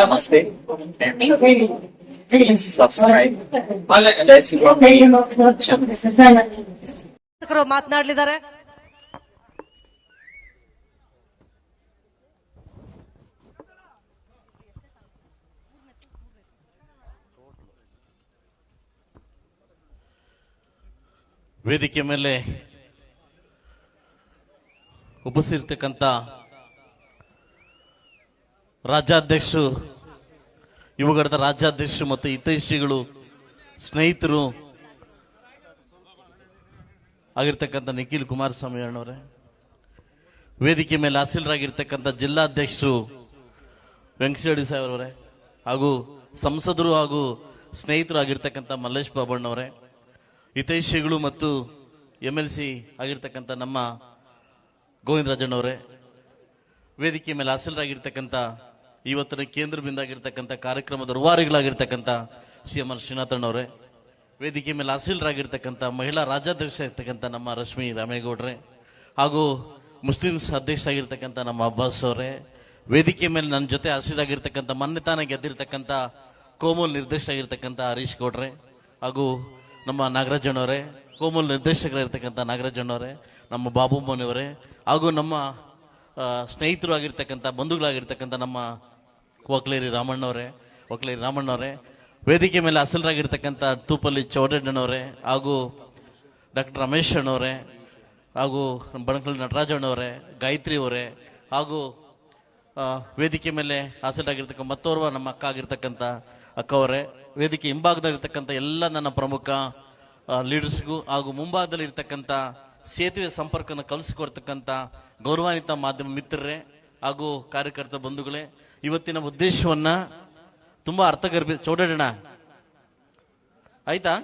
ನಮಸ್ತೆ ಸಬ್ಸ್ಕ್ರೈಬ್ ಮಾತನಾಡಲಿದ್ದಾರೆ. ವೇದಿಕೆ ಮೇಲೆ ಉಪಸ್ಥಿರ್ತಕ್ಕಂಥ ರಾಜ್ಯಾಧ್ಯಕ್ಷರು, ಯುವಗಡದ ರಾಜ್ಯಾಧ್ಯಕ್ಷರು ಮತ್ತು ಹಿತೈಷಿಗಳು ಸ್ನೇಹಿತರು ಆಗಿರ್ತಕ್ಕಂಥ ನಿಖಿಲ್ ಕುಮಾರಸ್ವಾಮಿ ಅಣ್ಣವರೇ, ವೇದಿಕೆ ಮೇಲೆ ಹಾಸಿಲರಾಗಿರ್ತಕ್ಕಂಥ ಜಿಲ್ಲಾಧ್ಯಕ್ಷರು ವೆಂಕಟೇಶ್ವರ ಸಾಹೇಬ್ರವರೇ ಹಾಗೂ ಸಂಸದರು ಹಾಗೂ ಸ್ನೇಹಿತರು ಆಗಿರ್ತಕ್ಕಂಥ ಮಲ್ಲೇಶ್ ಬಾಬಣ್ಣವರೇ ಹಿತೈಷಿಗಳು ಮತ್ತು ಎಂ ಎಲ್ ಸಿ ಆಗಿರ್ತಕ್ಕಂಥ ನಮ್ಮ ಗೋವಿಂದರಾಜಣ್ಣವರೇ ವೇದಿಕೆ ಮೇಲೆ ಹಾಸಲರಾಗಿರ್ತಕ್ಕಂಥ ಇವತ್ತಿನ ಕೇಂದ್ರ ಬಿಂದಾಗಿರ್ತಕ್ಕಂಥ ಕಾರ್ಯಕ್ರಮದ ರುವಾರಿಗಳಾಗಿರ್ತಕ್ಕಂಥ ಸಿ ಎಂ ಆರ್ ಶ್ರೀನಾಥಣ್ಣವರೇ ವೇದಿಕೆ ಮೇಲೆ ಅಸೀಲರಾಗಿರ್ತಕ್ಕಂಥ ಮಹಿಳಾ ರಾಜ್ಯಾಧ್ಯಕ್ಷ ಇರ್ತಕ್ಕಂಥ ನಮ್ಮ ರಶ್ಮಿ ರಾಮೇಗೌಡ್ರೆ, ಹಾಗೂ ಮುಸ್ಲಿಮ್ಸ್ ಅಧ್ಯಕ್ಷ ಆಗಿರ್ತಕ್ಕಂಥ ನಮ್ಮ ಅಬ್ಬಾಸ್ ಅವರೇ, ವೇದಿಕೆ ಮೇಲೆ ನನ್ನ ಜೊತೆ ಹಸಿರಾಗಿರ್ತಕ್ಕಂಥ ಮೊನ್ನೆ ಗೆದ್ದಿರ್ತಕ್ಕಂಥ ಕೋಮಲ್ ನಿರ್ದೇಶಕ ಆಗಿರ್ತಕ್ಕಂಥ ಹರೀಶ್ ಗೌಡ್ರೆ, ಹಾಗೂ ನಮ್ಮ ನಾಗರಾಜಣ್ಣವರೇ ಕೋಮಲ್ ನಿರ್ದೇಶಕರಾಗಿರ್ತಕ್ಕಂಥ ನಾಗರಾಜಣ್ಣವರೇ ನಮ್ಮ ಬಾಬು ಮೋನಿಯವರೇ ಹಾಗೂ ನಮ್ಮ ಸ್ನೇಹಿತರು ಆಗಿರ್ತಕ್ಕಂಥ ಬಂಧುಗಳಾಗಿರ್ತಕ್ಕಂಥ ನಮ್ಮ ಒಕ್ಲೇರಿ ರಾಮಣ್ಣವರೇ ಒಕ್ಲೇರಿ ರಾಮಣ್ಣವರೇ, ವೇದಿಕೆ ಮೇಲೆ ಅಸಲರಾಗಿರ್ತಕ್ಕಂಥ ತೂಪಲ್ಲಿ ಚೌಡಣ್ಣನವರೇ, ಹಾಗೂ ಡಾಕ್ಟರ್ ರಮೇಶ್ ಅಣ್ಣವರೇ ಹಾಗೂ ಬಣಕಲ್ ನಟರಾಜಣ್ಣವರೇ, ಗಾಯತ್ರಿ ಅವರೇ, ಹಾಗೂ ವೇದಿಕೆ ಮೇಲೆ ಹಾಸಲಾಗಿರ್ತಕ್ಕ ಮತ್ತೋರ್ವ ನಮ್ಮ ಅಕ್ಕ ಆಗಿರ್ತಕ್ಕಂಥ ಅಕ್ಕವರೇ, ವೇದಿಕೆ ಹಿಂಭಾಗದಲ್ಲಿರ್ತಕ್ಕಂಥ ಎಲ್ಲ ನನ್ನ ಪ್ರಮುಖ ಲೀಡರ್ಸ್ಗೂ ಹಾಗೂ ಮುಂಭಾಗದಲ್ಲಿ ಇರ್ತಕ್ಕಂಥ ಸೇತುವೆ ಸಂಪರ್ಕನ ಕಲಿಸಿಕೊಡ್ತಕ್ಕಂಥ ಗೌರವಾನ್ವಿತ ಮಾಧ್ಯಮ ಮಿತ್ರರೇ ಹಾಗೂ ಕಾರ್ಯಕರ್ತ ಬಂಧುಗಳೇ ಇವತ್ತಿನ ಉದ್ದೇಶವನ್ನ ತುಂಬಾ ಅರ್ಥಗರ್ಭಿ ಚೌಡಾಡೋಣ ಆಯ್ತಾ?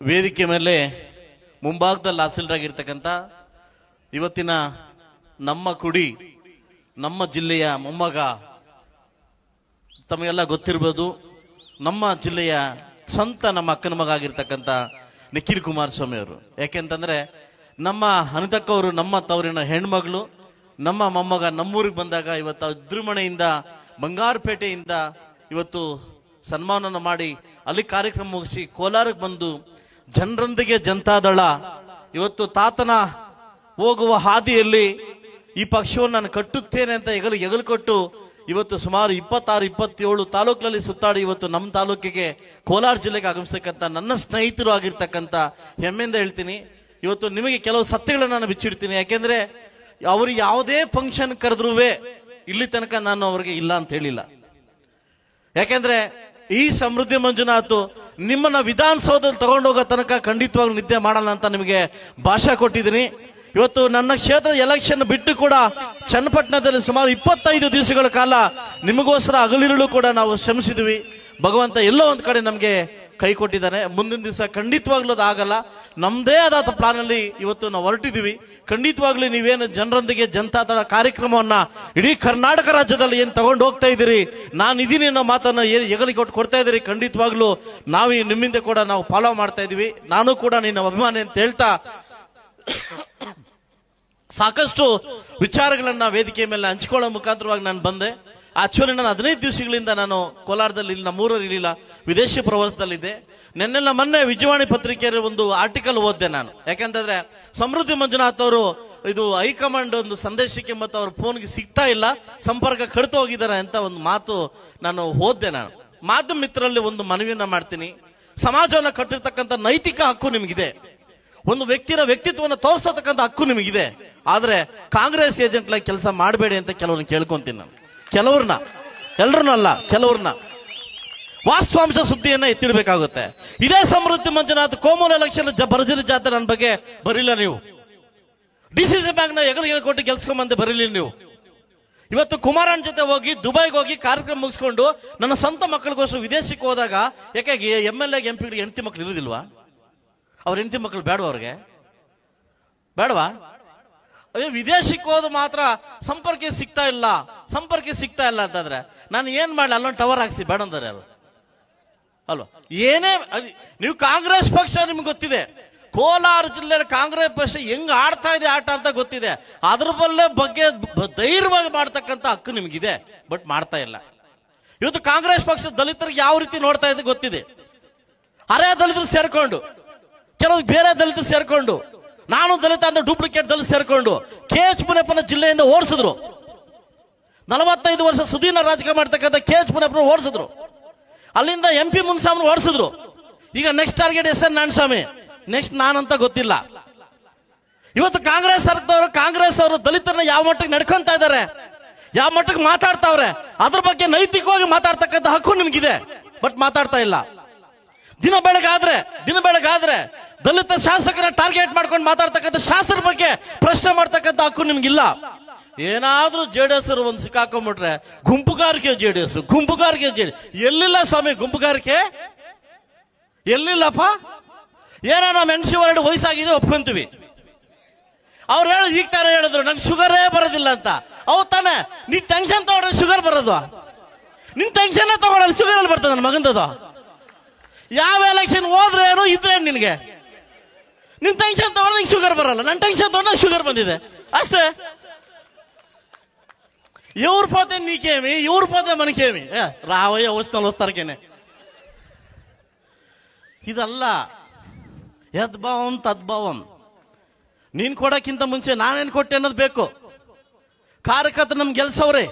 ವೇದಿಕೆ ಮೇಲೆ ಮುಂಭಾಗದಲ್ಲಿ ಹಾಸೀಲ್ರಾಗಿರ್ತಕ್ಕಂಥ ಇವತ್ತಿನ ನಮ್ಮ ಕುಡಿ, ನಮ್ಮ ಜಿಲ್ಲೆಯ ಮೊಮ್ಮಗ, ತಮಗೆಲ್ಲ ಗೊತ್ತಿರ್ಬೋದು, ನಮ್ಮ ಜಿಲ್ಲೆಯ ಸ್ವಂತ ನಮ್ಮ ಅಕ್ಕನ ಮಗ ಆಗಿರ್ತಕ್ಕಂಥ ನಿಖಿಲ್ ಕುಮಾರಸ್ವಾಮಿ ಅವರು ಯಾಕೆಂತಂದ್ರೆ ನಮ್ಮ ಹನದಕ್ಕವರು ನಮ್ಮ ತವರಿನ ಹೆಣ್ಮಗಳು, ನಮ್ಮ ಮೊಮ್ಮಗ ನಮ್ಮೂರಿಗೆ ಬಂದಾಗ ಇವತ್ತು ಅದ್ರುಮಣೆಯಿಂದ, ಬಂಗಾರಪೇಟೆಯಿಂದ ಇವತ್ತು ಸನ್ಮಾನನ ಮಾಡಿ ಅಲ್ಲಿ ಕಾರ್ಯಕ್ರಮ ಮುಗಿಸಿ ಕೋಲಾರಕ್ಕೆ ಬಂದು ಜನರೊಂದಿಗೆ ಜನತಾದಳ ಇವತ್ತು ತಾತನ ಹೋಗುವ ಹಾದಿಯಲ್ಲಿ ಈ ಪಕ್ಷವನ್ನು ನಾನು ಕಟ್ಟುತ್ತೇನೆ ಅಂತ ಹೆಗಲು ಎಗಲು ಕೊಟ್ಟು ಇವತ್ತು ಸುಮಾರು ಇಪ್ಪತ್ತಾರು, ಇಪ್ಪತ್ತೇಳು ತಾಲೂಕಿನಲ್ಲಿ ಸುತ್ತಾಡಿ ಇವತ್ತು ನಮ್ಮ ತಾಲೂಕಿಗೆ ಕೋಲಾರ ಜಿಲ್ಲೆಗೆ ಆಗಮಿಸ್ತಕ್ಕಂಥ ನನ್ನ ಸ್ನೇಹಿತರು ಆಗಿರ್ತಕ್ಕಂಥ ಹೆಮ್ಮೆಯಿಂದ ಹೇಳ್ತೀನಿ. ಇವತ್ತು ನಿಮಗೆ ಕೆಲವು ಸತ್ಯಗಳನ್ನು ನಾನು ಬಿಚ್ಚಿಡ್ತೀನಿ. ಯಾಕೆಂದ್ರೆ ಅವರು ಯಾವುದೇ ಫಂಕ್ಷನ್ ಕರೆದ್ರೂ ಇಲ್ಲಿ ತನಕ ನಾನು ಅವರಿಗೆ ಇಲ್ಲ ಅಂತ ಹೇಳಿಲ್ಲ. ಯಾಕೆಂದ್ರೆ ಈ ಸಮೃದ್ಧಿ ಮಂಜುನಾಥ್ ನಿಮ್ಮನ್ನ ವಿಧಾನಸೌಧದಲ್ಲಿ ತಗೊಂಡೋಗೋ ತನಕ ಖಂಡಿತವಾಗ್ಲೂ ನಿದ್ದೆ ಮಾಡಲ್ಲ ಅಂತ ನಿಮಗೆ ಭಾಷೆ ಕೊಟ್ಟಿದ್ದೀನಿ. ಇವತ್ತು ನನ್ನ ಕ್ಷೇತ್ರದ ಎಲೆಕ್ಷನ್ ಬಿಟ್ಟು ಕೂಡ ಚನ್ನಪಟ್ಟಣದಲ್ಲಿ ಸುಮಾರು ಇಪ್ಪತ್ತೈದು ದಿವಸಗಳ ಕಾಲ ನಿಮಗೋಸ್ಕರ ಅಗಲಿರುಳು ಕೂಡ ನಾವು ಶ್ರಮಿಸಿದ್ವಿ. ಭಗವಂತ ಎಲ್ಲೋ ಒಂದು ಕಡೆ ನಮಗೆ ಕೈ ಕೊಟ್ಟಿದ್ದಾರೆ ಮುಂದಿನ ದಿವಸ ಖಂಡಿತವಾಗ್ಲೂ ಅದಾಗಲ್ಲ. ನಮ್ದೇ ಆದ ಪ್ಲಾನ್ ಅಲ್ಲಿ ಇವತ್ತು ನಾವು ಹೊರಟಿದೀವಿ ಖಂಡಿತವಾಗ್ಲೂ ನೀವೇನು ಜನರೊಂದಿಗೆ ಜನತಾದಳ ಕಾರ್ಯಕ್ರಮವನ್ನ ಇಡೀ ಕರ್ನಾಟಕ ರಾಜ್ಯದಲ್ಲಿ ಏನ್ ತಗೊಂಡು ಹೋಗ್ತಾ ಇದ್ದೀರಿ? ನಾನು ಇದೀನಿ ಅನ್ನೋ ಮಾತನ್ನ ಏನು ಹೆಗಲಿ ಕೊಟ್ಟು ಕೊಡ್ತಾ ಇದ್ದೀರಿ. ಖಂಡಿತವಾಗ್ಲೂ ನಾವು ನಿಮ್ಮಿಂದ ಕೂಡ ನಾವು ಫಾಲೋ ಮಾಡ್ತಾ ಇದೀವಿ ನಾನು ಕೂಡ ನಿನ್ನ ಅಭಿಮಾನಿ ಅಂತ ಹೇಳ್ತಾ ಸಾಕಷ್ಟು ವಿಚಾರಗಳನ್ನ ವೇದಿಕೆ ಮೇಲೆ ಹಂಚ್ಕೊಳ್ಳೋ ಮುಖಾಂತರವಾಗಿ ನಾನು ಬಂದೆ. ಆಕ್ಚುಲಿ ನಾನು ಹದಿನೈದು ದಿವಸಗಳಿಂದ ನಾನು ಕೋಲಾರದಲ್ಲಿ ಇಲ್ಲ, ನಮ್ಮೂರಲ್ಲಿ ಇರಲಿಲ್ಲ ವಿದೇಶಿ ಪ್ರವಾಸದಲ್ಲಿದ್ದೆ. ನಿನ್ನೆಲ್ಲ ಮೊನ್ನೆ ವಿಜಯವಾಣಿ ಪತ್ರಿಕೆಯಲ್ಲಿ ಒಂದು ಆರ್ಟಿಕಲ್ ಓದಿದೆ ನಾನು. ಯಾಕೆಂತಂದ್ರೆ ಸಮೃದ್ಧಿ ಮಂಜುನಾಥ್ ಅವರು ಇದು ಹೈಕಮಾಂಡ್ ಒಂದು ಸಂದೇಶಕ್ಕೆ ಮತ್ತು ಅವ್ರ ಫೋನ್ಗೆ ಸಿಗ್ತಾ ಇಲ್ಲ, ಸಂಪರ್ಕ ಕಡಿತು ಹೋಗಿದ್ದಾರೆ ಅಂತ ಒಂದು ಮಾತು ನಾನು ಓದ್ದೆ ನಾನು. ಮಾಧ್ಯಮ ಮಿತ್ರರಲ್ಲಿ ಒಂದು ಮನವಿಯನ್ನ ಮಾಡ್ತೀನಿ. ಸಮಾಜವನ್ನು ಕಟ್ಟಿರ್ತಕ್ಕಂಥ ನೈತಿಕ ಹಕ್ಕು ನಿಮಗಿದೆ. ಒಂದು ವ್ಯಕ್ತಿನ ವ್ಯಕ್ತಿತ್ವವನ್ನು ತೋರಿಸತಕ್ಕಂಥ ಹಕ್ಕು ನಿಮಗಿದೆ. ಆದರೆ ಕಾಂಗ್ರೆಸ್ ಏಜೆಂಟ್ ಕೆಲಸ ಮಾಡಬೇಡಿ ಅಂತ ಕೆಲವೊಂದು ಕೇಳ್ಕೊಂತೀನಿ ನಾನು. ಕೆಲವ್ರನ್ನ ಎಲ್ರನ್ನಲ್ಲ ಕೆಲವ್ರನ್ನ. ವಾಸ್ತವಾಂಶ ಸುದ್ದಿಯನ್ನ ಎತ್ತಿಡಬೇಕಾಗುತ್ತೆ. ಇದೇ ಸಮೃದ್ಧಿ ಮಂಜುನಾಥ್ ಕೋಮಲ ಎಲೆಕ್ಷನ್ ಬರದಿದ ಜಾತ್ರೆ ನನ್ನ ಬಗ್ಗೆ ಬರೀಲ್ಲ ನೀವು. ಡಿ ಸಿ ಸಿ ಬ್ಯಾಂಕ್ನ ನ ಎಗಲಿಗೆ ಕೊಟ್ಟು ಗೆಲ್ಸ್ಕೊಂಬಂದೆ ಬರೀಲಿ ನೀವು. ಇವತ್ತು ಕುಮಾರನ್ ಜೊತೆ ಹೋಗಿ, ದುಬೈಗೆ ಹೋಗಿ ಕಾರ್ಯಕ್ರಮ ಮುಗಿಸ್ಕೊಂಡು ನನ್ನ ಸ್ವಂತ ಮಕ್ಕಳಿಗೋಸ್ಕರ ವಿದೇಶಕ್ಕೆ ಹೋದಾಗ, ಯಾಕೆ ಎಂ ಎಲ್ ಎ ಎಂ ಪಿಗಳಿಗೆ ಹೆಂಡತಿ ಮಕ್ಳು ಇರೋದಿಲ್ವಾ? ಅವ್ರ ಹೆಂಡತಿ ಮಕ್ಕಳು ಬೇಡವಾ ಅವ್ರಿಗೆ? ಬೇಡವಾ ಅಯ್ಯೋ ವಿದೇಶಕ್ಕೆ ಹೋದ ಮಾತ್ರ ಸಂಪರ್ಕ ಸಿಗ್ತಾ ಇಲ್ಲ ಸಂಪರ್ಕ ಸಿಗ್ತಾ ಇಲ್ಲ ಅಂತಂದ್ರೆ ನಾನು ಏನ್ ಮಾಡ್ಲಿ, ಅಲ್ಲೊಂದು ಟವರ್ ಹಾಕ್ಸಿ, ಬೇಡ ಅಂತಾರೆ ಅಲ್ವಾ? ಏನೇ ನೀವು ಕಾಂಗ್ರೆಸ್ ಪಕ್ಷ ನಿಮ್ಗೆ ಗೊತ್ತಿದೆ. ಕೋಲಾರ ಜಿಲ್ಲೆ ಕಾಂಗ್ರೆಸ್ ಪಕ್ಷ ಹೆಂಗ್ ಆಡ್ತಾ ಇದೆ ಆಟ ಅಂತ ಗೊತ್ತಿದೆ. ಅದ್ರ ಬಲ್ಲೇ ಬಗ್ಗೆ ಧೈರ್ಯವಾಗಿ ಮಾಡ್ತಕ್ಕಂಥ ಹಕ್ಕು ನಿಮ್ಗಿದೆ, ಬಟ್ ಮಾಡ್ತಾ ಇಲ್ಲ. ಇವತ್ತು ಕಾಂಗ್ರೆಸ್ ಪಕ್ಷ ದಲಿತರಿಗೆ ಯಾವ ರೀತಿ ನೋಡ್ತಾ ಇದೆ ಗೊತ್ತಿದೆ. ಅರೆ ದಲಿತರು ಸೇರ್ಕೊಂಡು, ಕೆಲವು ಬೇರೆ ದಲಿತರು ಸೇರ್ಕೊಂಡು ನಾನು ದಲಿತ ಅಂತ ಡೂಪ್ಲಿಕೇಟ್ ದಲಿತ ಸೇರ್ಕೊಂಡು ಕೆ ಎಚ್ ಮುನಿಯಪ್ಪನ ಜಿಲ್ಲೆಯಿಂದ ಓಡಿಸಿದ್ರು. ನಲವತ್ತೈದು ವರ್ಷ ಸುದೀನ ರಾಜಕೀಯ ಮಾಡ್ತಕ್ಕಂಥ ಕೆ ಎಚ್ ಮುನಿಯಪ್ಪನ ಓಡಿಸಿದ್ರು. ಅಲ್ಲಿಂದ ಎಂ ಪಿ ಮುನ್ಸ್ವಾಮಿ ಓಡಿಸಿದ್ರು. ಈಗ next target S N Narayanaswamy. Next ನಾನಂತ ಗೊತ್ತಿಲ್ಲ. ಇವತ್ತು ಕಾಂಗ್ರೆಸ್ ಸರ್ಕಾರದವರು, ಕಾಂಗ್ರೆಸ್ ಅವರು ದಲಿತರನ್ನ ಯಾವ ಮಟ್ಟಕ್ಕೆ ನಡ್ಕೊಂತ ಇದ್ದಾರೆ, ಯಾವ ಮಟ್ಟಕ್ಕೆ ಮಾತಾಡ್ತಾವ್ರೆ, ಅದ್ರ ಬಗ್ಗೆ ನೈತಿಕವಾಗಿ ಮಾತಾಡ್ತಕ್ಕಂಥ ಹಕ್ಕು ನಿಮ್ಗಿದೆ. ಬಟ್ ಮಾತಾಡ್ತಾ ಇಲ್ಲ. ದಿನ ಬೆಳಗಾದ್ರೆ ದಿನ ಬೆಳಗಾದ್ರೆ ದಲಿತ ಶಾಸಕರ ಟಾರ್ಗೆಟ್ ಮಾಡ್ಕೊಂಡು ಮಾತಾಡ್ತಕ್ಕಂಥ ಶಾಸ್ತ್ರ ಬಗ್ಗೆ ಪ್ರಶ್ನೆ ಮಾಡ್ತಕ್ಕಂಥ ಹಕ್ಕು ನಿಮ್ಗಿಲ್ಲ. ಏನಾದ್ರೂ ಜೆ ಡಿ ಎಸ್ ಒಂದು ಸಿಕ್ಕಾಕೊಂಡ್ಬಿಟ್ರೆ ಗುಂಪುಗಾರಿಕೆ ಜೆ ಡಿ ಎಸ್, ಗುಂಪುಗಾರಿಕೆ ಜೆ ಎಲ್ಲಿಲ್ಲ ಸ್ವಾಮಿ ಗುಂಪುಗಾರಿಕೆ? ಎಲ್ಲಿಲ್ಲಪ್ಪ? ಏನೋ ನಮ್ಮ ಹೆಣ್ಸಿ ಹೊರಡು ವಯಸ್ಸಾಗಿದೆ, ಒಪ್ಕೊಂತೀವಿ. ಅವ್ರು ಹೇಳೋದು ಈಗ ತಾನೇ ಹೇಳಿದ್ರು, ನಂಗೆ ಶುಗರೇ ಬರೋದಿಲ್ಲ ಅಂತ. ಅವ್ ತಾನೆ, ನೀ ಟೆನ್ಷನ್ ತಗೊಂಡ್ರೆ ಶುಗರ್ ಬರೋದು. ನಿನ್ ಟೆನ್ಷನ್ ತಗೊಳ್ಳಲ್ಲ ಶುಗರ್ ಅಲ್ಲಿ ಬರ್ತದೆ ನನ್ನ ಮಗಂದದು? ಯಾವ ಎಲೆಕ್ಷನ್ ಹೋದ್ರೆ ಏನು ಇದ್ರೆ ನಿನಗೆ? ನಿನ್ ಟೆನ್ಷನ್ ತಗೊಂಡು ಶುಗರ್ ಬರಲ್ಲ. ನನ್ನ ಟೆನ್ಷನ್ ತಗೊಂಡು ಶುಗರ್ ಬಂದಿದೆ. ಅಷ್ಟೇ. ಇವ್ರ ಪೋತೆ ನೀಕೇಮಿ ಇವ್ರ ಪೋತೆ ಮನಕೇಮಿ ಏ, ರಾವಯ್ಯ ಓಸ್ನಲ್ಲಿ ಓಸ್ತಾರಕೇನೆ ಇದಲ್ಲ. ಯದ್ಭಾವಂ ತದ್ಭಾವಂ ನೀನ್ ಕೊಡಕ್ಕಿಂತ ಮುಂಚೆ ನಾನೇನ್ ಕೊಟ್ಟೆ ಅನ್ನೋದು ಬೇಕು. ಕಾರ್ಯಕರ್ತ ನಮ್ ಗೆಲ್ಸವ್ರೆ.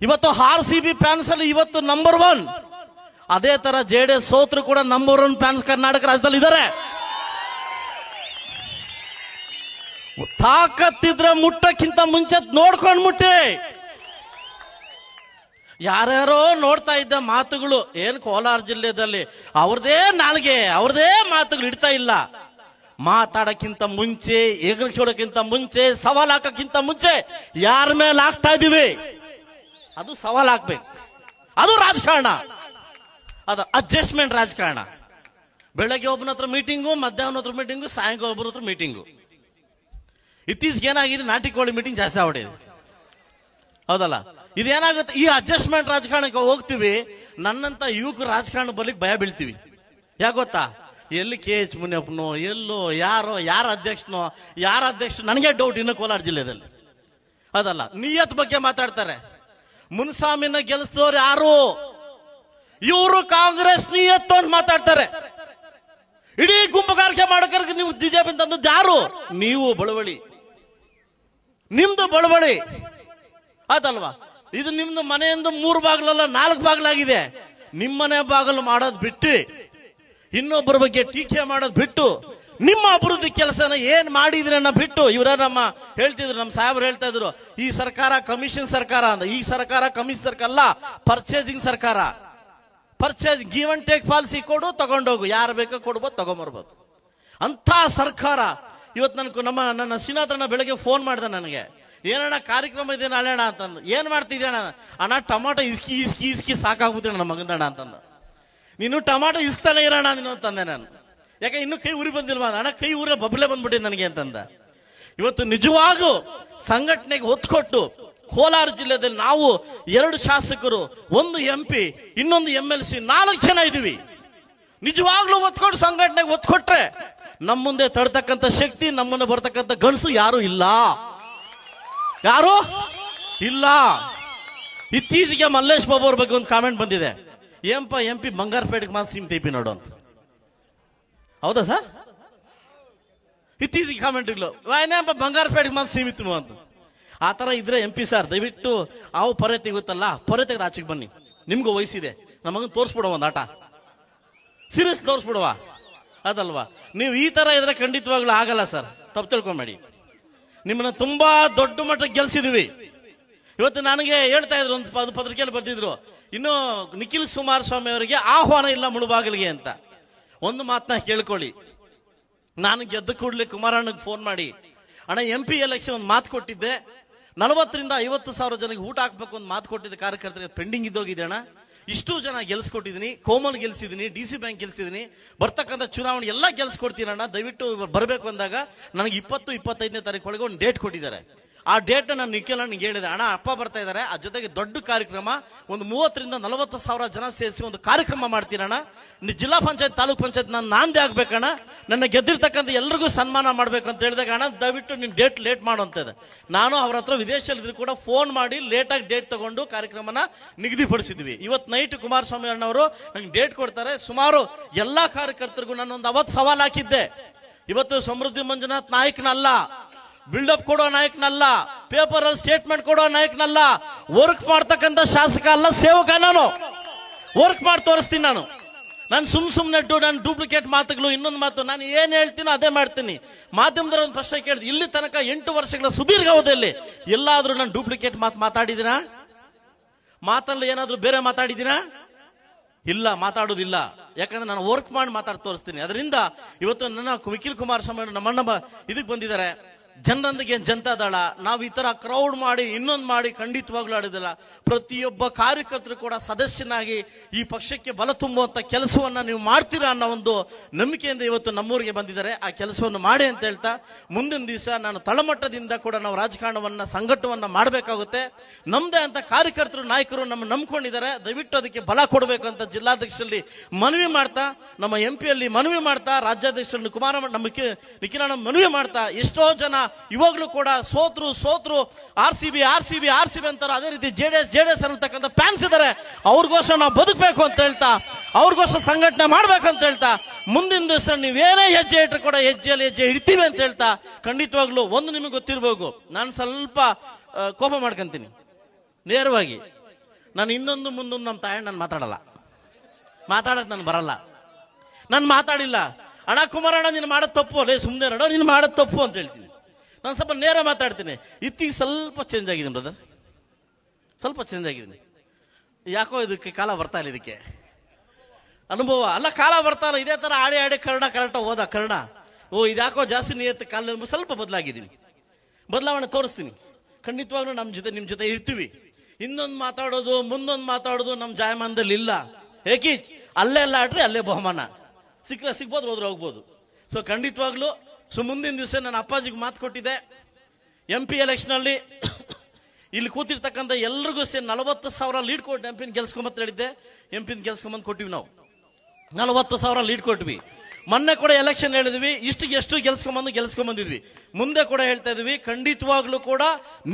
ಇವತ್ತು ಆರ್ ಸಿ ಬಿ ಫ್ಯಾನ್ಸ್ ಅಲ್ಲಿ ಇವತ್ತು ನಂಬರ್ ಒನ್ ಅದೇ ತರ ಜೆ ಡಿ ಎಸ್ ಸೋತ್ರು ಕೂಡ ನಂಬರ್ ಒನ್ ಫ್ಯಾನ್ಸ್ ಕರ್ನಾಟಕ ರಾಜ್ಯದಲ್ಲಿ ಇದಾರೆ ತಾಕತ್ತಿದ್ರೆ ಮುಟ್ಟಕ್ಕಿಂತ ಮುಂಚೆ ನೋಡ್ಕೊಂಡು ಮುಟ್ಟಿ. ಯಾರ್ಯಾರೋ ನೋಡ್ತಾ ಇದ್ದ ಮಾತುಗಳು, ಏನು ಕೋಲಾರ ಜಿಲ್ಲೆಯಲ್ಲಿ ಅವ್ರದೇ ನಾಲ್ಗೆ, ಅವ್ರದೇ ಮಾತುಗಳು ಇಡ್ತಾ ಇಲ್ಲ. ಮಾತಾಡಕ್ಕಿಂತ ಮುಂಚೆ ಎಗರ್ಸೋಡಕ್ಕಿಂತ ಮುಂಚೆ, ಸವಾಲ್ ಹಾಕಕ್ಕಿಂತ ಮುಂಚೆ ಯಾರ ಮೇಲೆ ಹಾಕ್ತಾ ಇದೀವಿ ಅದು ಸವಾಲ್ ಹಾಕ್ಬೇಕು. ಅದು ರಾಜಕಾರಣ. ಅದು ಅಡ್ಜಸ್ಟ್ಮೆಂಟ್ ರಾಜಕಾರಣ. ಬೆಳಗ್ಗೆ ಒಬ್ಬನ ಹತ್ರ ಮೀಟಿಂಗು ಮಧ್ಯಾಹ್ನ ಹತ್ರ ಮೀಟಿಂಗು ಸಾಯಂಕಾಲ ಒಬ್ಬರ ಹತ್ರ ಮೀಟಿಂಗು ಇತ್ತೀಚೆಗೆ ಏನಾಗಿದೆ? ನಾಟಿ ಕೋಳಿ ಮೀಟಿಂಗ್ ಜಾಸ್ತಿ ಆಗ್ಬಿಟ್ಟಿದೆ. ಹೌದಲ್ಲ? ಇದೇನಾಗುತ್ತೆ ಈ ಅಡ್ಜಸ್ಟ್ಮೆಂಟ್ ರಾಜಕಾರಣಕ್ಕೆ ಹೋಗ್ತೀವಿ, ನನ್ನಂತ ಯುವಕರು ರಾಜಕಾರಣ ಬರ್ಲಿಕ್ಕೆ ಭಯ ಬೀಳ್ತೀವಿ. ಯಾಕೆ ಗೊತ್ತಾ? ಎಲ್ಲಿ ಕೆ ಎಚ್ ಮುನಿಯಪ್ಪನೋ, ಎಲ್ಲೋ ಯಾರೋ, ಯಾರ ಅಧ್ಯಕ್ಷನೋ, ಯಾರ ಅಧ್ಯಕ್ಷ, ನನಗೆ ಡೌಟ್ ಇನ್ನು ಕೋಲಾರ ಜಿಲ್ಲೆಯಲ್ಲಿ ಅದಲ್ಲ ನಿಯತ್ ಬಗ್ಗೆ ಮಾತಾಡ್ತಾರೆ. ಮುನ್ಸ್ವಾಮಿನ ಗೆಲ್ಲಿಸಿದವ್ರು ಯಾರು? ಇವರು ಕಾಂಗ್ರೆಸ್ ನಿಯತ್ತು ಅಂತ ಮಾತಾಡ್ತಾರೆ. ಇಡೀ ಗುಂಪುಗಾರಿಕೆ ಮಾಡೋಕೆ ನೀವು ಬಿಜೆಪಿ ತಂದದ್ದು ಯಾರು? ನೀವು ಬಳವಳಿ. ನಿಮ್ದು ಬಳಬಳಿ ಆಯ್ತಲ್ವಾ ಇದು ನಿಮ್ದು ಮನೆಯಿಂದ ಮೂರು ಬಾಗಿಲಲ್ಲ, ನಾಲ್ಕು ಬಾಗಿಲಾಗಿದೆ. ನಿಮ್ಮನೆ ಬಾಗಿಲು ಮಾಡೋದು ಬಿಟ್ಟು, ಇನ್ನೊಬ್ಬರ ಬಗ್ಗೆ ಟೀಕೆ ಮಾಡೋದು ಬಿಟ್ಟು, ನಿಮ್ಮ ಅಭಿವೃದ್ಧಿ ಕೆಲಸನ ಏನ್ ಮಾಡಿದ್ರೆ ಬಿಟ್ಟು, ಇವರ ನಮ್ಮ ಹೇಳ್ತಿದ್ರು, ನಮ್ಮ ಸಾಹೇಬ್ರು ಹೇಳ್ತಾ ಇದ್ರು, ಈ ಸರ್ಕಾರ ಕಮಿಷನ್ ಸರ್ಕಾರ ಅಂತ ಈ ಸರ್ಕಾರ ಕಮಿಷನ್ ಸರ್ಕಾರ ಅಲ್ಲ ಪರ್ಚೇಸಿಂಗ್ ಸರ್ಕಾರ. Purchase give and take policy ಕೊಡು, ತಗೊಂಡೋಗು. ಯಾರು ಬೇಕೋ ಕೊಡ್ಬೋದು, ತಗೊಂಬರ್ಬೋದು. ಅಂತ ಸರ್ಕಾರ ಇವತ್ತು ನನಗೆ ನಮ್ಮ ನನ್ನ ಶ್ರೀನಾಥಣ್ಣ ಬೆಳಗ್ಗೆ ಫೋನ್ ಮಾಡ್ದೆ ನನಗೆ. ಏನಣ್ಣ ಕಾರ್ಯಕ್ರಮ ಇದೆ ನಾಳೆ ಅಣ್ಣ ಅಂತಂದು. ಏನು ಮಾಡ್ತಿದ್ಯಣ್ಣ ಅಣ್ಣ? ಟೊಮಾಟೊ ಇಸ್ಕಿ ಇಸ್ಕಿ ಇಸ್ಕಿ ಸಾಕಾಗ್ಬಿಟ್ಟೆ ನನ್ನ ಮಗಂದಣ್ಣ ಅಂತಂದು. ನೀನು ಟೊಮಾಟೊ ಇಸ್ತಾನೆ ಇರೋಣ ನೀನು ಅಂತಂದೆ ನಾನು. ಯಾಕೆ ಇನ್ನು ಕೈ ಉರಿ ಬಂದಿಲ್ವಾ? ಅಣ್ಣ, ಕೈ ಊರ ಬಬ್ಲೆ ಬಂದ್ಬಿಟ್ಟಿದೆ ನನಗೆ ಅಂತಂದ. ಇವತ್ತು ನಿಜವಾಗೂ ಸಂಘಟನೆಗೆ ಒತ್ತು ಕೋಲಾರ ಜಿಲ್ಲೆಯಲ್ಲಿ ನಾವು ಎರಡು ಶಾಸಕರು, ಒಂದು ಎಂ ಪಿ ಇನ್ನೊಂದು ಎಂ ಎಲ್ ಸಿ ನಾಲ್ಕು ಜನ ಇದೀವಿ ನಿಜವಾಗ್ಲೂ ಒತ್ಕೊಟ್ಟು ಸಂಘಟನೆಗೆ ಒತ್ತು ಕೊಟ್ರೆ ನಮ್ಮ ಮುಂದೆ ತಡ್ತಕ್ಕಂಥ ಶಕ್ತಿ, ನಮ್ಮನ್ನು ಬರ್ತಕ್ಕಂಥ ಗಣಸು ಯಾರು ಇಲ್ಲ. ಯಾರು? ಇಲ್ಲ. ಇತ್ತೀಚೆಗೆ ಮಲ್ಲೇಶ್ ಬಾಬು ಅವ್ರ ಬಗ್ಗೆ ಒಂದು ಕಾಮೆಂಟ್ ಬಂದಿದೆ. ಏಂಪ ಎಂ ಪಿ ಬಂಗಾರಪೇಟೆಗೆ ಮಾತ್ರ ಸೀಮಿತ ತೀಪಿ ನೋಡು ಅಂತ. ಹೌದಾ ಸರ್? ಇತ್ತೀಚೆಗೆ ಕಾಮೆಂಟ್ಗಳು ಏನಪ್ಪ ಬಂಗಾರಪೇಟೆಗೆ ಮಾತ್ರ ಸೀಮಿತನು ಅಂತ. ಆ ತರ ಇದ್ರೆ ಎಂ ಪಿ ಸರ್, ದಯವಿಟ್ಟು ಅವು ಪೊರೆ ತೆಗುತ್ತಲ್ಲ ಪೊರೆ ತೆಗೆದು ಆಚೆಗೆ ಬನ್ನಿ. ನಿಮ್ಗೂ ವಯಸ್ಸಿದೆ. ನಮಗನ್ ತೋರಿಸ್ಬಿಡುವ ಒಂದು ಆಟ. ಸೀರಿಯಸ್ ತೋರಿಸ್ಬಿಡುವ. ಅದಲ್ವಾ? ನೀವು ಈ ತರ ಇದ್ರೆ ಖಂಡಿತವಾಗ್ಲೂ ಆಗಲ್ಲ ಸರ್. ತಪ್ಪು ತಿಳ್ಕೊಂಬೇಡಿ. ನಿಮ್ಮನ್ನ ತುಂಬಾ ದೊಡ್ಡ ಮಟ್ಟಕ್ಕೆ ಗೆಲ್ಸಿದೀವಿ. ಇವತ್ತು ನನಗೆ ಹೇಳ್ತಾ ಇದ್ರು ಒಂದು ಅದು ಪತ್ರಿಕೆಯಲ್ಲಿ ಬರ್ತಿದ್ರು ಇನ್ನು ನಿಖಿಲ್ ಕುಮಾರಸ್ವಾಮಿ ಅವರಿಗೆ ಆಹ್ವಾನ ಇಲ್ಲ ಮುಳುಬಾಗಿಲಿಗೆ ಅಂತ. ಒಂದು ಮಾತನ್ನ ಕೇಳ್ಕೊಳ್ಳಿ. ನಾನು ಗೆದ್ದ ಕೂಡಲೇ ಕುಮಾರಣ್ಣಗೆ ಫೋನ್ ಮಾಡಿ, ಅಣ್ಣ ಎಂ ಪಿ ಎಲೆಕ್ಷನ್ ಒಂದು ಮಾತು ಕೊಟ್ಟಿದ್ದೆ. ನಲವತ್ತರಿಂದ ಐವತ್ತು ಸಾವಿರ ಜನಕ್ಕೆ ಊಟ ಹಾಕ್ಬೇಕು ಒಂದು ಮಾತು ಕೊಟ್ಟಿದ್ದೆ. ಕಾರ್ಯಕರ್ತರಿಗೆ ಪೆಂಡಿಂಗ್ ಇದ್ದೋಗಿದೆ ಅಣ್ಣ. ಇಷ್ಟು ಜನ ಗೆಲ್ಸ್ಕೊಟ್ಟಿದ್ದೀನಿ ಕೋಮಲ್ ಗೆಲ್ಸಿದ್ದೀನಿ ಡಿ ಸಿ ಬ್ಯಾಂಕ್ ಗೆಲ್ಸಿದ್ದೀನಿ ಬರ್ತಕ್ಕಂಥ ಚುನಾವಣೆ ಎಲ್ಲ ಗೆಲ್ಸ್ಕೊಡ್ತೀನಣ್ಣ, ದಯವಿಟ್ಟು ಬರಬೇಕು ಅಂದಾಗ ನನಗೆ ಇಪ್ಪತ್ತು, ಇಪ್ಪತ್ತೈದನೇ ತಾರೀಕು ಒಳಗೆ ಒಂದು ಡೇಟ್ ಕೊಟ್ಟಿದ್ದಾರೆ. ಆ ಡೇಟ್ ನಾನು ನಿಖಿಲ್ ನನಗೆ ಹೇಳಿದೆ. ಅಣ್ಣ, ಅಪ್ಪ ಬರ್ತಾ ಇದ್ದಾರೆ ಆ ಜೊತೆಗೆ ದೊಡ್ಡ ಕಾರ್ಯಕ್ರಮ. ಒಂದು ಮೂವತ್ತರಿಂದ ನಲವತ್ತು ಸಾವಿರ ಜನ ಸೇರಿಸಿ ಒಂದು ಕಾರ್ಯಕ್ರಮ ಮಾಡ್ತೀರಣ್ಣ. ನೀ ಜಿಲ್ಲಾ ಪಂಚಾಯತ್, ತಾಲೂಕ್ ಪಂಚಾಯತ್ ನಾನು ನಾಂದೇ ಆಗ್ಬೇಕಣ್ಣ. ನನ್ನ ಗೆದ್ದಿರ್ತಕ್ಕಂಥ ಎಲ್ರಿಗೂ ಸನ್ಮಾನ ಮಾಡ್ಬೇಕು ಅಂತ ಹೇಳಿದಾಗ, ಅಣ್ಣ, ದಯವಿಟ್ಟು ನಿಮ್ಮ ಡೇಟ್ ಲೇಟ್ ಮಾಡೋ ಅಂತ ಇದೆ. ನಾನು ಅವ್ರ ಹತ್ರ ವಿದೇಶದಲ್ಲಿದ್ರು ಕೂಡ ಫೋನ್ ಮಾಡಿ ಲೇಟಾಗಿ ಡೇಟ್ ತಗೊಂಡು ಕಾರ್ಯಕ್ರಮನ ನಿಗದಿಪಡಿಸಿದ್ವಿ. ಇವತ್ತು ನೈಟ್ ಕುಮಾರಸ್ವಾಮಿ ಅಣ್ಣವರು ನಂಗೆ ಡೇಟ್ ಕೊಡ್ತಾರೆ. ಸುಮಾರು ಎಲ್ಲಾ ಕಾರ್ಯಕರ್ತರಿಗೂ ನಾನು ಒಂದು ಅವತ್ತು ಸವಾಲ್ ಹಾಕಿದ್ದೆ. ಇವತ್ತು ಸಮೃದ್ಧಿ ಮಂಜುನಾಥ್ ನಾಯಕನಲ್ಲ. ಬಿಲ್ಡಪ್ ಕೊಡೋ ನಾಯಕನಲ್ಲ ಪೇಪರ್ ಅಲ್ಲಿ ಸ್ಟೇಟ್ಮೆಂಟ್ ಕೊಡೋ ನಾಯಕನಲ್ಲ ವರ್ಕ್ ಮಾಡ್ತಕ್ಕಂಥ ಶಾಸಕ ಅಲ್ಲ, ಸೇವಕ ನಾನು. ವರ್ಕ್ ಮಾಡಿ ತೋರಿಸ್ತೀನಿ ನಾನು. ನಾನು ಸುಮ್ ಸುಮ್ಮನೆ ನಾನು ಡೂಪ್ಲಿಕೇಟ್ ಮಾತುಗಳು, ಇನ್ನೊಂದು ಮಾತು, ನಾನು ಏನ್ ಹೇಳ್ತೀನೋ ಅದೇ ಮಾಡ್ತೀನಿ. ಮಾಧ್ಯಮದವ್ರ ಒಂದು ಪ್ರಶ್ನೆ ಕೇಳಿದ್ ಇಲ್ಲಿ ತನಕ ಎಂಟು ವರ್ಷಗಳ ಸುದೀರ್ಘ ಅವಧಿಯಲ್ಲಿ ಎಲ್ಲಾದ್ರೂ ನಾನು ಡೂಪ್ಲಿಕೇಟ್ ಮಾತು ಮಾತಾಡಿದಿನಾ ಮಾತಲ್ಲಿ ಏನಾದ್ರೂ ಬೇರೆ ಮಾತಾಡಿದಿನಾ ಇಲ್ಲ, ಮಾತಾಡೋದಿಲ್ಲ. ಯಾಕಂದ್ರೆ ನಾನು ವರ್ಕ್ ಮಾಡಿ ಮಾತಾಡಿ ತೋರಿಸ್ತೀನಿ. ಅದರಿಂದ ಇವತ್ತು ನನ್ನ ನಿಖಿಲ್ ಕುಮಾರಸ್ವಾಮಿ ನಮ್ಮಣ್ಣ ಇದಕ್ಕೆ ಬಂದಿದ್ದಾರೆ. ಜನರೊಂದಿಗೆ ಜನತಾದಳ ನಾವು ಈ ತರ ಕ್ರೌಡ್ ಮಾಡಿ, ಇನ್ನೊಂದು ಮಾಡಿ ಖಂಡಿತವಾಗ್ಲೂ ಆಡಿದಿಲ್ಲ ಪ್ರತಿಯೊಬ್ಬ ಕಾರ್ಯಕರ್ತರು ಕೂಡ ಸದಸ್ಯನಾಗಿ ಈ ಪಕ್ಷಕ್ಕೆ ಬಲ ತುಂಬುವಂತ ಕೆಲಸವನ್ನ ನೀವು ಮಾಡ್ತೀರಾ ಅನ್ನೋ ಒಂದು ನಂಬಿಕೆಯಿಂದ ಇವತ್ತು ನಮ್ಮೂರಿಗೆ ಬಂದಿದ್ದಾರೆ. ಆ ಕೆಲಸವನ್ನು ಮಾಡಿ ಅಂತ ಹೇಳ್ತಾ, ಮುಂದಿನ ದಿವಸ ನಾನು ತಳಮಟ್ಟದಿಂದ ಕೂಡ ನಾವು ರಾಜಕಾರಣವನ್ನ, ಸಂಘಟವನ್ನ ಮಾಡಬೇಕಾಗುತ್ತೆ. ನಮ್ದೇ ಅಂತ ಕಾರ್ಯಕರ್ತರು, ನಾಯಕರು ನಮ್ಮ ನಂಬ್ಕೊಂಡಿದ್ದಾರೆ. ದಯವಿಟ್ಟು ಅದಕ್ಕೆ ಬಲ ಕೊಡಬೇಕು ಅಂತ ಜಿಲ್ಲಾಧ್ಯಕ್ಷರಲ್ಲಿ ಮನವಿ ಮಾಡ್ತಾ, ನಮ್ಮ ಎಂ ಪಿಯಲ್ಲಿ ಮನವಿ ಮಾಡ್ತಾ, ರಾಜ್ಯಾಧ್ಯಕ್ಷರನ್ನು ಕುಮಾರ ನಮ್ಮ ನಿಖಿ- ನಿಖಿಲಣ್ಣ ಮನವಿ ಮಾಡ್ತಾ, ಎಷ್ಟೋ ಜನ ಇವಾಗ್ಲೂ ಕೂಡ ಸೋತ್ರು ಸೋತ್ರು, R C B, R C B, R C B ಅಂತಾರೆ. ಅದೇ ರೀತಿ J D S, J D S ಅನ್ನತಕ್ಕಂಥ ಫ್ಯಾನ್ಸ್ ಇದಾರೆ. ಅವ್ರಿಗೋಸ್ಕರ ನಾವು ಬದುಕಬೇಕು ಅಂತ ಹೇಳ್ತಾ, ಅವ್ರಿಗೋಸ್ಕರ ಸಂಘಟನೆ ಮಾಡ್ಬೇಕಂತ ಹೇಳ್ತಾ, ಮುಂದಿನ ದಿವಸ ನೀವೇನೇ ಹೆಜ್ಜೆ ಇಟ್ಟರು ಕೂಡ ಹೆಜ್ಜೆಯಲ್ಲಿ ಹೆಜ್ಜೆ ಇಡ್ತೀವಿ ಅಂತ ಹೇಳ್ತಾ, ಖಂಡಿತವಾಗ್ಲೂ ಒಂದು ನಿಮಗೆ ಗೊತ್ತಿರಬೇಕು. ನಾನು ಸ್ವಲ್ಪ ಕೋಪ ಮಾಡ್ಕೊಂತೀನಿ. ನೇರವಾಗಿ, ನಾನು ಇನ್ನೊಂದು ಮುಂದೊಂದು ನಮ್ಮ ತಾಯಿ ನಾನು ಮಾತಾಡಲ್ಲ. ಮಾತಾಡಕ್ ನಾನು ಬರಲ್ಲ. ನಾನು ಮಾತಾಡಿಲ್ಲ. ಅಣ್ಣ ಕುಮಾರಣ್ಣ, ನೀನು ಮಾಡೋದು ತಪ್ಪು. ಅಲ್ಲೇ ಸುಮ್ಮನೆ ಅಣ್ಣ, ನೀನು ಮಾಡೋದು ತಪ್ಪು ಅಂತ ಹೇಳ್ತೀನಿ. ನಾನು ಸ್ವಲ್ಪ ನೇರ ಮಾತಾಡ್ತೀನಿ. ಇತ್ತೀಗ ಸ್ವಲ್ಪ ಚೇಂಜ್ ಆಗಿದ್ದೀನಿ ಬ್ರದರ್ ಸ್ವಲ್ಪ ಚೇಂಜ್ ಆಗಿದ್ದೀನಿ. ಯಾಕೋ ಇದಕ್ಕೆ ಕಾಲ ಬರ್ತಾ ಇಲ್ಲ ಇದಕ್ಕೆ. ಅನುಭವ. ಅಲ್ಲ, ಕಾಲ ಬರ್ತಾ ಇಲ್ಲ. ಇದೇ ತರ ಆಡಿ ಆಡಿ ಕನ್ನಡ ಕರೆಕ್ಟಾಗಿ ಓದ ಕನ್ನಡ ಓ, ಇದ್ಯಾಕೋ ಜಾಸ್ತಿ ನಿಯತ್ತು, ಕಾಲ ಸ್ವಲ್ಪ ಬದಲಾಗಿದ್ದೀನಿ. ಬದಲಾವಣೆ ತೋರಿಸ್ತೀನಿ. ಖಂಡಿತವಾಗ್ಲೂ ನಮ್ಮ ಜೊತೆ ನಿಮ್ಮ ಜೊತೆ ಇರ್ತೀವಿ. ಇನ್ನೊಂದು ಮಾತಾಡೋದು, ಮುಂದೊಂದು ಮಾತಾಡೋದು ನಮ್ಮ ಜಾಯಮಾನದಲ್ಲಿ ಇಲ್ಲ. ಏಕಿ ಅಲ್ಲೇ ಎಲ್ಲ ಆಡ್ರಿ, ಅಲ್ಲೇ ಬಹುಮಾನ. ಸಿಕ್ಕರೆ ಸಿಗ್ಬೋದು, ಹೋದ್ರೆ ಹೋಗ್ಬೋದು. ಸೊ ಖಂಡಿತವಾಗ್ಲೂ ಸೊ ಮುಂದಿನ ದಿವಸ ನನ್ನ ಅಪ್ಪಾಜಿಗೆ ಮಾತು ಕೊಟ್ಟಿದ್ದೆ. ಎಂ ಪಿ ಎಲೆಕ್ಷನ್ ಅಲ್ಲಿ ಇಲ್ಲಿ ಕೂತಿರ್ತಕ್ಕಂಥ ಎಲ್ರಿಗೂ ಸೇರಿ ನಲವತ್ತು ಸಾವಿರ ಲೀಡ್ ಕೊಟ್ಟು ಎಂ ಪಿನ ಗೆಲ್ಸ್ಕೊಂಬತ್ ಹೇಳಿದ್ದೆ. ಎಂ ಪಿನ ಗೆಲ್ಸ್ಕೊಂಬಂದು ಕೊಟ್ಟಿವಿ ನಾವು. ನಲವತ್ತು ಸಾವಿರ ಲೀಡ್ ಕೊಟ್ವಿ. ಮೊನ್ನೆ ಕೂಡ ಎಲೆಕ್ಷನ್ ಹೇಳಿದ್ವಿ ಇಷ್ಟು ಎಷ್ಟು ಗೆಲ್ಸ್ಕೊಂಬಂದು ಗೆಲ್ಸ್ಕೊಂಬಂದಿದ್ವಿ. ಮುಂದೆ ಕೂಡ ಹೇಳ್ತಾ ಇದ್ವಿ, ಖಂಡಿತವಾಗ್ಲೂ ಕೂಡ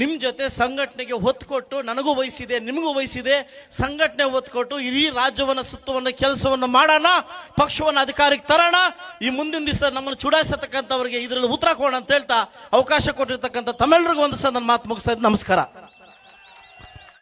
ನಿಮ್ ಜೊತೆ ಸಂಘಟನೆಗೆ ಒತ್ತು ನನಗೂ ವಹಿಸಿದೆ, ನಿಮಗೂ ವಹಿಸಿದೆ, ಸಂಘಟನೆ ಒತ್ತು ಕೊಟ್ಟು ಇಡೀ ರಾಜ್ಯವನ್ನ, ಸುತ್ತುವನ್ನ, ಕೆಲಸವನ್ನ ಮಾಡೋಣ, ಪಕ್ಷವನ್ನು ಅಧಿಕಾರಕ್ಕೆ ತರೋಣ, ಈ ಮುಂದಿನ ದಿವಸ ನಮ್ಮನ್ನು ಚುಡಾಯಿಸತಕ್ಕಂಥವ್ರಿಗೆ ಇದರಲ್ಲಿ ಉತ್ತರ ಕೊಡೋಣ ಅಂತ ಹೇಳ್ತಾ ಅವಕಾಶ ಕೊಟ್ಟಿರ್ತಕ್ಕಂಥ ತಮ್ಮೆಲ್ಲರಿಗೂ ಒಂದು ಸಹ ನನ್ನ ಮಾತು ಮುಗಿಸೋದು ನಮಸ್ಕಾರ.